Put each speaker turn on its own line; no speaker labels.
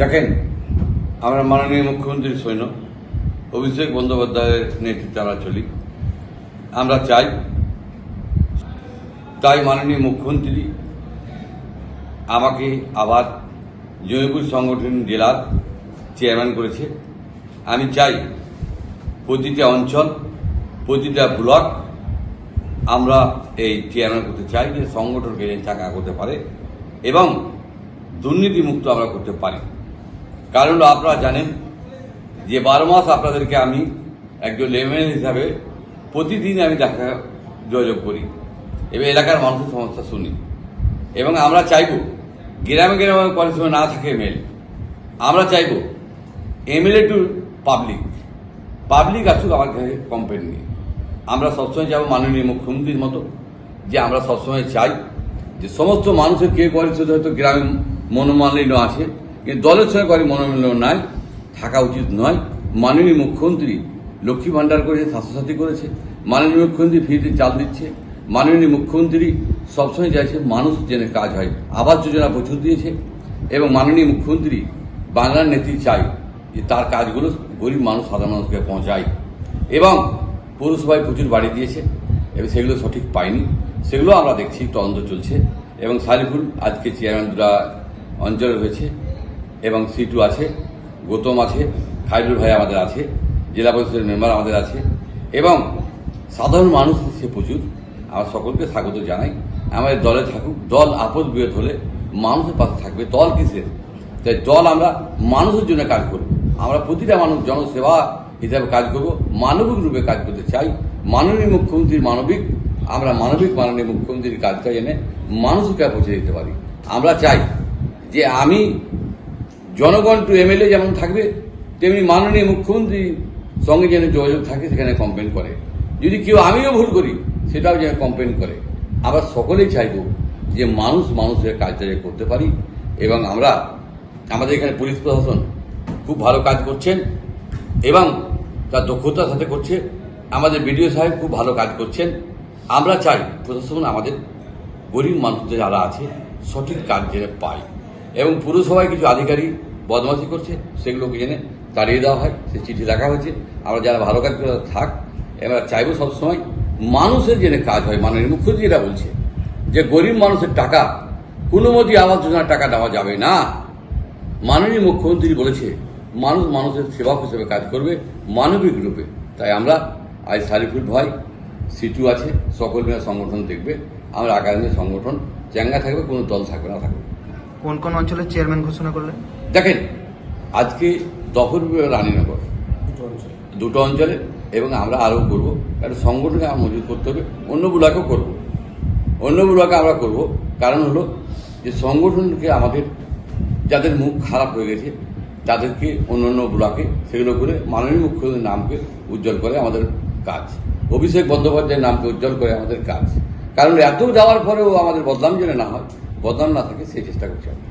দেখেন, আমরা মাননীয় মুখ্যমন্ত্রী সৈন্য, অভিষেক বন্দ্যোপাধ্যায়ের নেতৃত্বে আমরা চলি। আমরা চাই, তাই মাননীয় মুখ্যমন্ত্রী আমাকে আবার জয়পুর সংগঠন জেলার চেয়ারম্যান করেছে। আমি চাই প্রতিটা অঞ্চল, প্রতিটা ব্লক আমরা এই চেয়ারম্যান করতে চাই, যে সংগঠনকে চাকা করতে পারে এবং দুর্নীতিমুক্ত আমরা করতে পারি। কারণ আপনারা জানেন যে বারো মাস আপনাদেরকে আমি একজন লেমেন হিসাবে প্রতিদিন আমি দেখা যোগাযোগ করি। এবং এলাকার মানুষের সমস্যা শুনি। এবং আমরা চাইব, গ্রামে গ্রামে কোনো সময় না থাকে এমএল আমরা চাইব এমএলএ টু পাবলিক। পাবলিক আসুক, আমার কাছে কমপ্লেন নিয়ে আমরা সবসময় যাব মাননীয় মুখ্যমন্ত্রীর মতো, যে আমরা সবসময় চাই যে সমস্ত মানুষের কে করে শুধু হয়তো গ্রামে মনোমালিন্য আছে। কিন্তু দলের সঙ্গে করে মনোমালিন্য নাই, থাকা উচিত নয়। মাননীয় মুখ্যমন্ত্রী লক্ষ্মী ভাণ্ডার করেছে স্বাস্থ্যসাথী করেছে। মাননীয় মুখ্যমন্ত্রী ফ্রিতে চাল দিচ্ছে। মাননীয় মুখ্যমন্ত্রী সবসময় চাইছে মানুষ যেন কাজ হয়। আবাস যোজনা প্রচুর দিয়েছে এবং মাননীয় মুখ্যমন্ত্রী বাংলার নেত্রী চাই যে তার কাজগুলো গরিব মানুষ, সাধারণ মানুষকে পৌঁছায়। এবং পৌরসভায় প্রচুর বাড়ি দিয়েছে। এবং সেগুলো সঠিক পায়নি। সেগুলো আমরা দেখছি, তদন্ত চলছে। এবং সারিফুল আজকে চেয়ারম্যান অঞ্চলে হয়েছে এবং সিটু আছে গৌতম আছে খাইরুল ভাই আমাদের আছে, জেলা পরিষদের মেম্বার আমাদের আছে এবং সাধারণ মানুষ সে প্রচুর। আমরা সকলকে স্বাগত জানাই। আমাদের দলে থাকুক, দল আপদ বিরোধ হলে মানুষের পাশে থাকবে। দল কিসের? তাই দল আমরা মানুষের জন্য কাজ করব। আমরা প্রতিটা মানুষ জনসেবা হিসাবে কাজ করব, মানবিক রূপে কাজ করতে চাই। মাননীয় মুখ্যমন্ত্রীর মানবিক, আমরা মানবিক, মাননীয় মুখ্যমন্ত্রীর কাজটা এনে মানুষকে পৌঁছে দিতে পারি। আমরা চাই যে আমি জনগণ টু এমএলএ যেমন থাকবে, তেমনি মাননীয় মুখ্যমন্ত্রীর সঙ্গে যেন যোগাযোগ থাকে, সেখানে কমপ্লেন করে। যদি কেউ আমিও ভুল করি, সেটাও যেন কমপ্লেন করে। আমরা সকলেই চাইব যে মানুষ মানুষের কাজটা করতে পারি, এবং আমরা, আমাদের এখানে পুলিশ প্রশাসন খুব ভালো কাজ করছেন, এবং তার দক্ষতার সাথে করছে। আমাদের বিডিও সাহেব খুব ভালো কাজ করছেন। আমরা চাই প্রশাসন আমাদের গরিব মানুষদের যারা আছে, সঠিক কাজ যেন পায়। এবং পুরসভায় কিছু আধিকারিক বদমাশি করছে, সেগুলোকে জেনে তাড়িয়ে দেওয়া হয়, সে চিঠি লেখা হয়েছে। আমরা যারা ভালো কাজ করে থাক এবার চাইব সবসময় মানুষের জেনে কাজ হয়। মাননীয় মুখ্যমন্ত্রী এটা বলছে যে, গরিব মানুষের টাকা, কোনো আবাস যোজনার টাকা দেওয়া যাবে না। মাননীয় মুখ্যমন্ত্রী বলেছে, মানুষ মানুষের সেবক হিসেবে কাজ করবে, মানবিক রূপে। তাই আমরা আজ সারিফুল ভাই, সিটু আছে, সকল মিলে সংগঠন দেখবে। আমরা আগামী সংগঠন চ্যাঙ্গা থাকবে, কোনো দল থাকবে না থাকবে।
কোন কোন অঞ্চলের চেয়ারম্যান ঘোষণা করলেন?
দেখেন আজকে দখল রানীনগর। দুটো অঞ্চলে। এবং আমরা আরও করব। একটা সংগঠনকে আমরা মজুত করতে হবে অন্য ব্লকেও করব। অন্য ব্লকে আমরা করব। কারণ হলো যে সংগঠনকে আমাদের যাদের মুখ খারাপ হয়ে গেছে তাদেরকে অন্য অন্য ব্লকে সেগুলো করে মাননীয় মুখ্যমন্ত্রীর নামকে উজ্জ্বল করে আমাদের কাজ। অভিষেক বন্দ্যোপাধ্যায়ের নামকে উজ্জ্বল করে আমাদের কাজ। কারণ এত যাওয়ার পরেও আমাদের বদনাম যেন না হয় বদনাম না থাকে সেই চেষ্টা করছি আমরা